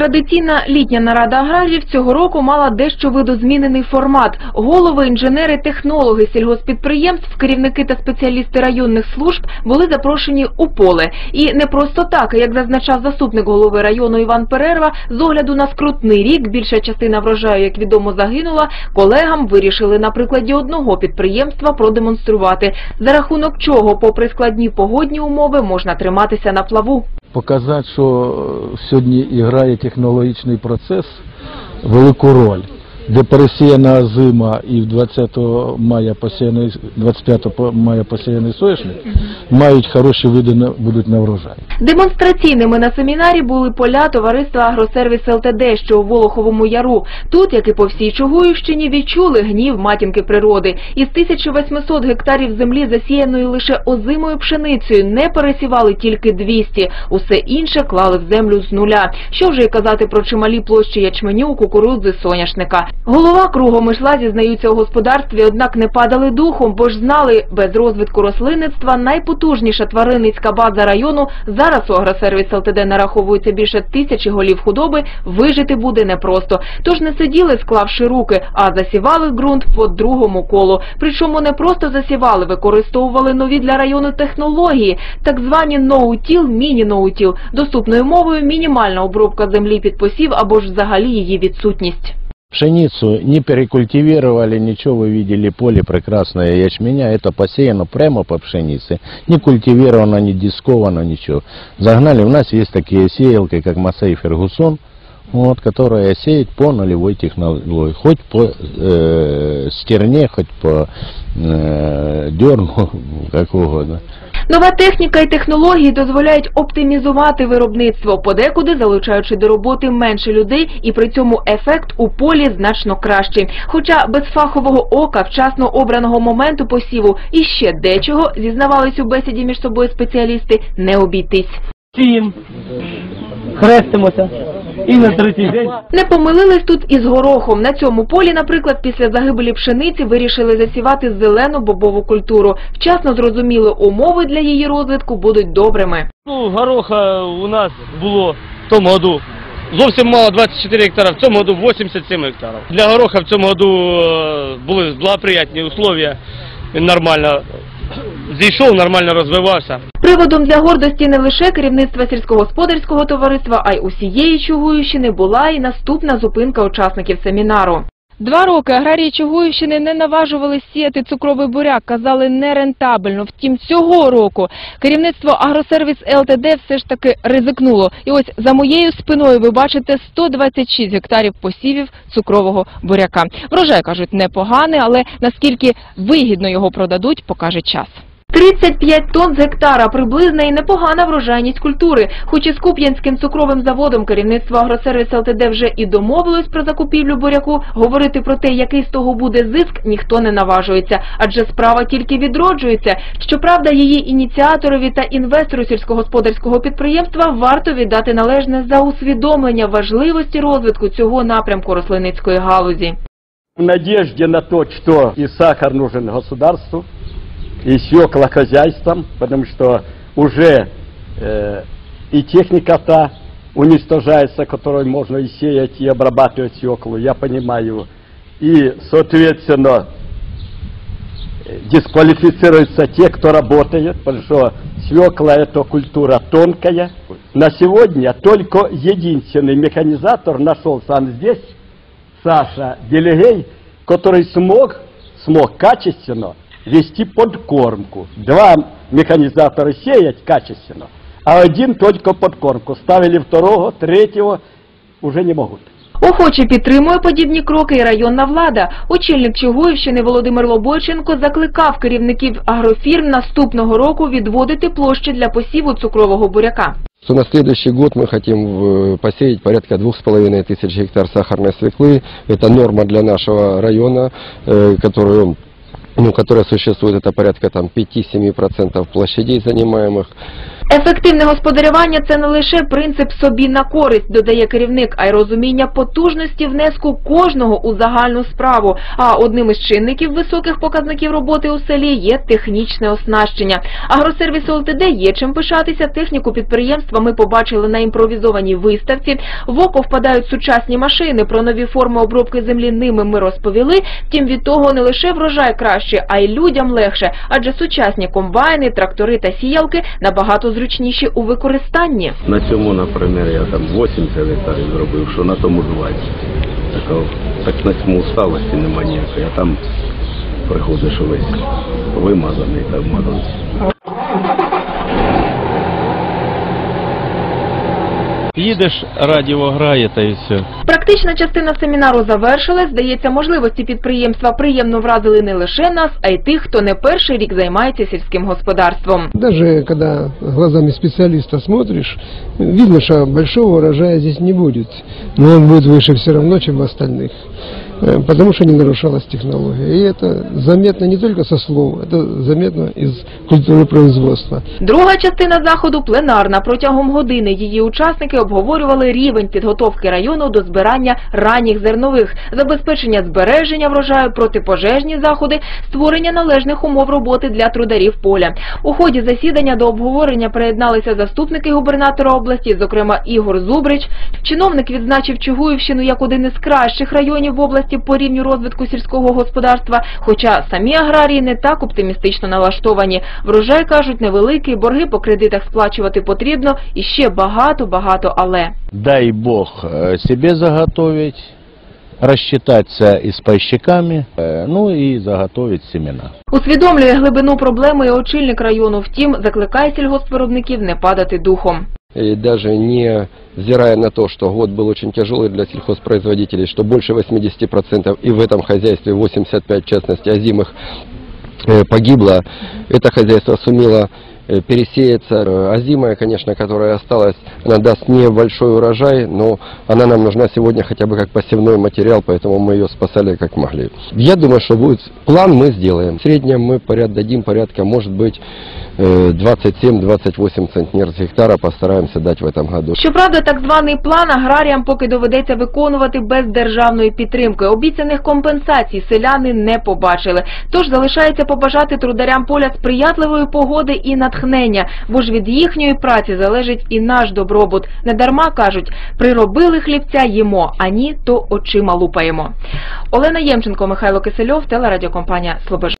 Традиційна літня нарада аграріїв цього року мала дещо видозмінений формат. Голови, інженери, технологи сільгоспідприємств, керівники та спеціалісти районних служб були запрошені у поле. І не просто так, як зазначав заступник голови району Іван Перерва, з огляду на скрутний рік більша частина врожаю, як відомо, загинула. Колегам вирішили на прикладі одного підприємства продемонструвати, за рахунок чого, попри складні погодні умови, можна триматися на плаву. Показати, що е, сьогодні грає технологічний процес велику роль, де пересіяна зима і в 20 мая посіяний, 25 мая посіяний соняшник, мають хороші види на, будуть на врожай. Демонстраційними на семінарі були поля товариства Агросервіс ЛТД, що у Волоховому Яру. Тут, як і по всій Чугуївщині, відчули гнів матінки природи. Із 1800 гектарів землі, засіяної лише озимою пшеницею, не пересівали тільки 200. Усе інше клали в землю з нуля. Що вже й казати про чималі площі ячменю, кукурудзи, соняшника. Голова кругом ішла, зізнаються у господарстві, однак не падали духом, бо ж знали, без розвитку рослинництва найпотужніша тваринницька база району зараз у агросервіс ЛТД нараховується більше тисячі голів худоби, вижити буде непросто. Тож не сиділи, склавши руки, а засівали ґрунт по другому колу. Причому не просто засівали, використовували нові для району технології, так звані ноутіл, міні-ноутіл. Доступною мовою мінімальна обробка землі під посів або ж взагалі її відсутність. Пшеницу не перекультивировали, ничего вы видели, поле прекрасное ячменя, это посеяно прямо по пшенице, не культивировано, не дисковано, ничего. Загнали, у нас есть такие сеялки, как Масей Фергусон, вот, которые сеют по нулевой технологии, хоть по э, стерне, хоть по э, дерну, как угодно. Нова техніка і технології дозволяють оптимізувати виробництво, подекуди залучаючи до роботи менше людей, і при цьому ефект у полі значно кращий. Хоча без фахового ока, вчасно обраного моменту посіву і ще дечого, зізнавались у бесіді між собою спеціалісти, не обійтись. Сієм, хрестимося і на третій день Не помилились тут із горохом. На цьому полі, наприклад, після загибелі пшениці вирішили засівати зелену бобову культуру. Вчасно зрозуміли, умови для її розвитку будуть добрими. Ну, гороха у нас було в тому году зовсім мало 24 гектара, в цьому году 87 гектарів. Для гороха в цьому году е, були благоприятні условия, він нормально зійшов, нормально розвивався. Приводом для гордості не лише керівництва сільськогосподарського товариства, а й усієї Чугуївщини була і наступна зупинка учасників семінару. Два роки аграрії Чугуївщини не наважували сіяти цукровий буряк, казали нерентабельно. Втім, цього року керівництво Агросервіс ЛТД все ж таки ризикнуло. І ось за моєю спиною ви бачите 126 гектарів посівів цукрового буряка. Врожай, кажуть, непоганий, але наскільки вигідно його продадуть, покаже час. 35 тонн з гектара – приблизна і непогана врожайність культури. Хоч і з Куп'янським цукровим заводом керівництво Агросервіс ЛТД вже і домовилось про закупівлю буряку, говорити про те, який з того буде зиск, ніхто не наважується. Адже справа тільки відроджується. Щоправда, її ініціаторові та інвестору сільськогосподарського підприємства варто віддати належне за усвідомлення важливості розвитку цього напрямку рослинницької галузі. в надежде на то, что и сахар нужен государству, и свекла хозяйствам, потому что уже э, и техника та уничтожается, которой можно и сеять, и обрабатывать свеклу, я понимаю. И, соответственно, дисквалифицируются те, кто работает, потому что свекла это культура тонкая. На сегодня только единственный механизатор нашелся он здесь, Саша Делегей, который смог, смог качественно вести подкормку. Два механизатора сеять качественно, а один только подкормку. Ставили второго, третьего, уже не могут. Охоче підтримує подібні кроки і районна влада. Очільник Чугуївщини Володимир Лобойченко закликав керівників агрофірм наступного року відводити площі для посіву цукрового буряка. что на следующий год мы хотим э, посеять порядка двух с половиной тысяч гектар сахарной свеклы. Это норма для нашего района, э, которую ну, которая существует, это порядка там 5-7% площадей занимаемых. Ефективне господарювання – це не лише принцип собі на користь, додає керівник, а й розуміння потужності внеску кожного у загальну справу. А одним із чинників високих показників роботи у селі є технічне оснащення. Агросервісу ЛТД є чим пишатися. Техніку підприємства ми побачили на імпровізованій виставці. В око впадають сучасні машини. Про нові форми обробки землі ними ми розповіли. Втім, від того не лише врожай краще, а й людям легше, адже сучасні комбайни, трактори та сіялки набагато зручніші у використанні. На цьому, наприклад, я там 80 гектарів зробив, що на тому 20. Так, так на цьому усталості нема ніякої, а там приходиш увесь вимазаний та вмазаний. Їдеш, радіо грає та і все. Практична частина семінару завершилась. Здається, можливості підприємства приємно вразили не лише нас, а й тих, хто не перший рік займається сільським господарством. Даже когда глазами специалиста смотришь, видно, что большого урожая здесь не будет. Но он будет выше все равно, чем в остальных. Э, Потому что не нарушалась технология. И это заметно не только со слов, это заметно из культуры производства. Друга частина заходу пленарна. Протягом години її учасники обговорювали рівень підготовки району до збирання ранніх зернових, забезпечення збереження врожаю, протипожежні заходи, створення належних умов роботи для трударів поля. У ході засідання до обговорення приєдналися заступники губернатора області, зокрема Ігор Зубрич. Чиновник відзначив Чугуївщину як один із кращих районів в області по рівню розвитку сільського господарства, хоча самі аграрії не так оптимістично налаштовані. Врожай, кажуть, невеликий, борги по кредитах сплачувати потрібно і ще багато-багато але. Дай Бог э, себе заготовить, рассчитаться и с пайщиками, э, ну и заготовить семена. Усвідомлює глибину проблеми і очільник району, втім, закликає сільгоспвиробників не падати духом. И даже не взирая на то, что год был очень тяжелый для сельхозпроизводителей, что больше 80% и в этом хозяйстве 85% в частности озимых э, погибло, это хозяйство сумело э, пересеяться. Э, Озимая, конечно, которая осталась, она даст небольшой урожай, но она нам нужна сегодня хотя бы как посевной материал, поэтому мы ее спасали как могли. Я думаю, что будет план мы сделаем. В среднем мы поряд, дадим порядка, может быть, э, 27-28 центнер с гектара постараемся дать в этом году. Щоправда, так званий план аграріям поки доведеться виконувати без державної підтримки. Обіцяних компенсацій селяни не побачили. Тож залишається побажати трударям поля сприятливої погоди і натхнення, бо ж від їхньої праці залежить і наш добробут. Недарма кажуть, приробили хлібця їмо, а ні, то очима лупаємо. Олена Ємченко, Михайло Кисельов, телерадіокомпанія Слобожа.